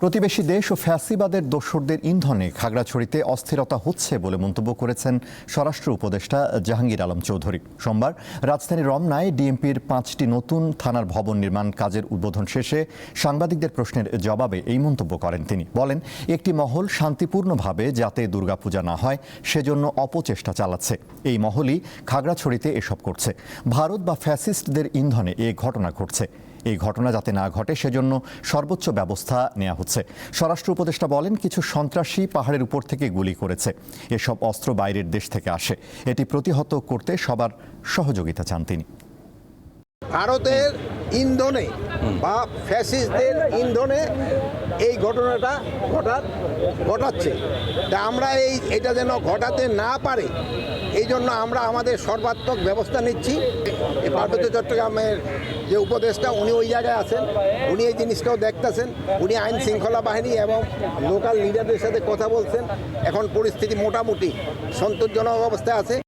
প্রতিবেশী দেশ ও ফ্যাসিবাদের দোসরদের ইন্ধনে খাগড়াছড়িতে অস্থিরতা হচ্ছে বলে মন্তব্য করেছেন স্বরাষ্ট্র উপদেষ্টা জাহাঙ্গীর আলম চৌধুরী। সোমবার রাজধানীর রমনায় ডিএমপির পাঁচটি নতুন থানার ভবন নির্মাণ কাজের উদ্বোধন শেষে সাংবাদিকদের প্রশ্নের জবাবে এই মন্তব্য করেন তিনি। বলেন, একটি মহল শান্তিপূর্ণভাবে যাতে দুর্গাপূজা না হয়, সেজন্য অপচেষ্টা চালাচ্ছে। এই মহলই খাগড়াছড়িতে এসব করছে। ভারত বা ফ্যাসিস্টদের ইন্ধনে এ ঘটনা ঘটছে। এই ঘটনা যাতে না ঘটে, সেজন্য সর্বোচ্চ ব্যবস্থা নেওয়া হচ্ছে। স্বরাষ্ট্র উপদেষ্টা বলেন, কিছু সন্ত্রাসী পাহাড়ের উপর থেকে গুলি করেছে। এসব অস্ত্র বাইরের দেশ থেকে আসে। এটি প্রতিহত করতে সবার সহযোগিতা চান তিনি। ভারতের ইন্ধনে বা ফ্যাসিস্টদের ইন্ধনে এই ঘটনাটা ঘটার, ঘটাচ্ছে। তা আমরা এই, এটা যেন ঘটাতে না পারে এই জন্য আমরা আমাদের সর্বাত্মক ব্যবস্থা নিচ্ছি। পার্বত্য চট্টগ্রামের যে উপদেষ্টা, উনি ওই জায়গায় আছেন, উনি এই জিনিসটাও দেখতেছেন, উনি আইন শৃঙ্খলা বাহিনী এবং লোকাল লিডারদের সাথে কথা বলছেন। এখন পরিস্থিতি মোটামুটি সন্তোষজনক অবস্থায় আছে।